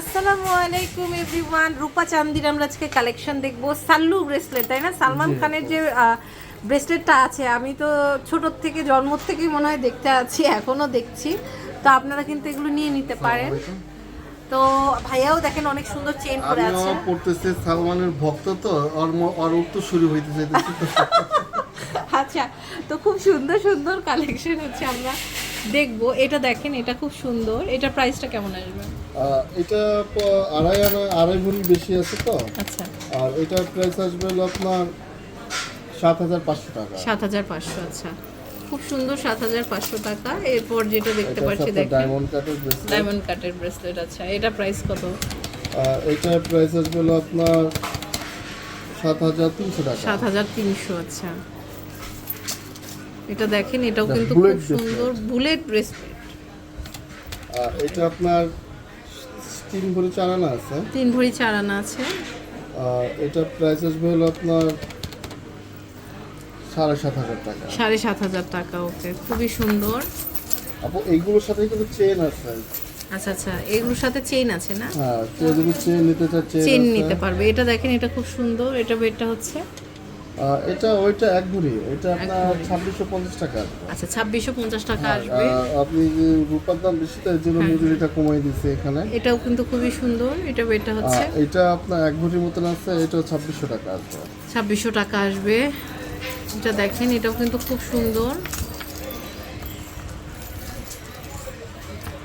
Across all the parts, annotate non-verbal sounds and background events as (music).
আসসালামু আলাইকুম এভরিওয়ান। রূপা চান্দির আমরা আজকে কালেকশন দেখব। সাল্লু ব্রেসলেট তাই না? সালমান খানের যে ব্রেসলেটটা আছে আমি তো ছোটোর থেকে জন্ম থেকেই মনে হয় দেখতে আছি এখনও দেখছি। তো আপনারা কিন্তু এগুলো নিয়ে নিতে পারেন। তো ভাইয়াও দেখেন অনেক সুন্দর চেন করে আছে। আমিও পড়তেছি সালমানের ভক্ত তো ম- উত্তর শুরু হইতে চাইতেছে (laughs) আচ্ছা তো খুব সুন্দর সুন্দর কালেকশন হচ্ছে আমরা। দেখব এটা দেখেন এটা খুব সুন্দর। এটা প্রাইসটা কেমন আসবে? এটা আড়াই আনা আড়াই ভরি বেশি আছে তো। আচ্ছা। আর এটার প্রাইস আসবে আপনার সাত হাজার পাঁচশো টাকা। সাত হাজার পাঁচশো আচ্ছা। খুব সুন্দর সাত হাজার পাঁচশো টাকা। এরপর যেটা দেখতে পাচ্ছি দেখেন। ডায়মন্ড কাটের ব্রেসলেট ডায়মন্ড কাটের ব্রেসলেট আচ্ছা। এটা প্রাইস কত? এটার প্রাইস আসবে আপনার সাত হাজার তিনশো টাকা। সাত হাজার তিনশো আচ্ছা। এটা দেখেন এটাও কিন্তু খুব সুন্দর বুলেট ব্রেসলেট আর এটা আপনার তিন ভরি চালানো আছে। তিন ভরি চার আনা আছে। আর এটার প্রাইস আসবে হলো আপনার সাড়ে সাত হাজার টাকা। সাড়ে সাত হাজার টাকা ওকে খুবই সুন্দর। আপু এইগুলোর সাথে কিন্তু চেন আছে। আচ্ছা আচ্ছা এগুলোর সাথে চেইন আছে না? হ্যাঁ চেন নিতে চেইন নিতে পারবে। এটা দেখেন এটা খুব সুন্দর এটা বেডটা হচ্ছে এটা ওইটা এক ভরি। এটা আপনার ছাব্বিশশো পঞ্চাশ টাকা আচ্ছা ছাব্বিশশো পঞ্চাশ টাকা আসবে। আপনি যে রূপার দাম বেশি তাই জন্য হ্যাঁ। মজুরিটা কমাই দিচ্ছে এখানে। এটাও কিন্তু খুবই সুন্দর এটা এটা হচ্ছে। এটা আপনার এক ভরির মতন আছে এটাও ছাব্বিশশো টাকা আসবে। ছাব্বিশশো টাকা আসবে। এটা দেখেন এটাও কিন্তু খুব সুন্দর।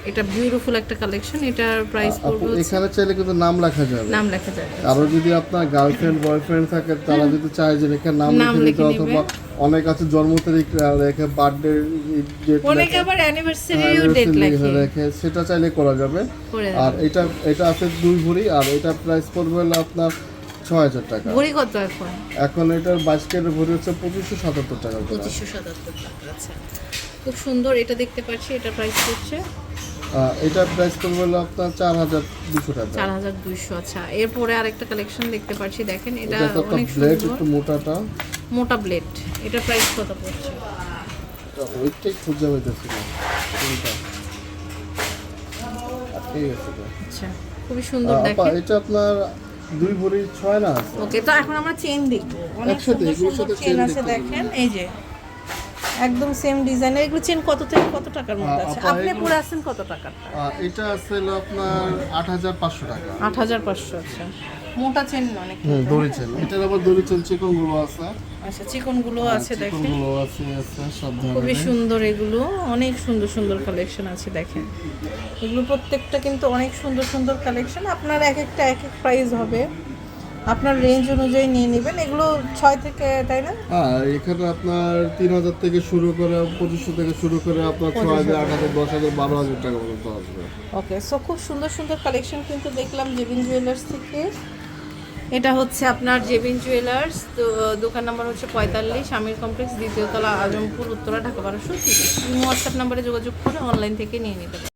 এটা বিউটিফুল একটা কালেকশন এটার প্রাইস পড়বে এখানে চাইলে কিন্তু নাম লেখা যাবে। নাম লেখা যাবে কারও যদি আপনার গার্লফ্রেন্ড বয়ফ্রেন্ড থাকে তারা যদি চায় যে এখানে নাম লিখে দিতে অথবা অনেক আছে জন্ম তারিখ রেখে বার্থডে ডেট অনেকে আবার অ্যানিভার্সারিও ডেট লেখে রেখে সেটা চাইলে করা যাবে। আর এটা এটা আছে দুই ভরি আর এটা প্রাইস পড়বে হলো আপনার ছয় হাজার টাকা। ভরি কত এখন? এখন এটার বাইশ ভরি হচ্ছে পঁচিশশো সাতাত্তর টাকা করে। পঁচিশশো সাতাত্তর টাকা আচ্ছা। খুব সুন্দর এটা দেখতে পাচ্ছি এটা প্রাইস পড়ছে। এটার প্রাইস পড়বে হলো আপনার চার হাজার দুশো টাকা। চার হাজার দুইশো আচ্ছা। এরপরে আরেকটা কালেকশন দেখতে পাচ্ছি দেখেন এটা এটা অনেক ব্লেড একটু মোটাটা। মোটা ব্লেড এটা প্রাইস কত পড়ছে? এটা ওইটাই খুঁজে পাইতেছি না। কোনটা? আচ্ছা খুবই সুন্দর আহ, আপা, দেখেন। এটা আপনার দুই ভরি ছয় না ওকে তো এখন আমরা চেন দেখব। অনেক সুন্দর সুন্দর চেন আছে দেখেন এই যে। একদম সেম ডিজাইনের এগুলো চেন কত থেকে কত টাকার মধ্যে আছে? আপনি পরে আছেন কত টাকার? এটা আছে আপনার আট হাজার পাঁচশো টাকা। আট হাজার পাঁচশো আচ্ছা। মোটা চেন অনেক হুম দড়ি চেন এটার আবার দড়ি চেন চিকনগুলো আছে। আচ্ছা চিকনগুলো আছে দেখেন। চিকনগুলো আছে আছে সব খুবই ধরনের সুন্দর এগুলো। অনেক সুন্দর সুন্দর কালেকশন আছে দেখেন। এগুলো প্রত্যেকটা কিন্তু অনেক সুন্দর সুন্দর কালেকশন আপনার এক একটা এক এক প্রাইস হবে। আপনার রেঞ্জ অনুযায়ী নিয়ে নেবেন। এগুলো ছয় থেকে তাই না? আর এখানে আপনার তিন হাজার থেকে শুরু করে পঁচিশশো থেকে শুরু করে আপনার ছ হাজার আট হাজার দশ হাজার বারো হাজার টাকা পর্যন্ত আসবে। ওকে সো খুব সুন্দর সুন্দর কালেকশন কিন্তু দেখলাম জেবিন জুয়েলার্স থেকে। এটা হচ্ছে আপনার জেবিন জুয়েলার্স তো দোকান নাম্বার হচ্ছে পঁয়তাল্লিশ আমির কমপ্লেক্স দ্বিতীয়তলা আজমপুর উত্তরা ঢাকা বারোশো তিরিশ। হোয়াটসঅ্যাপ নাম্বারে যোগাযোগ করে অনলাইন থেকে নিয়ে নিতে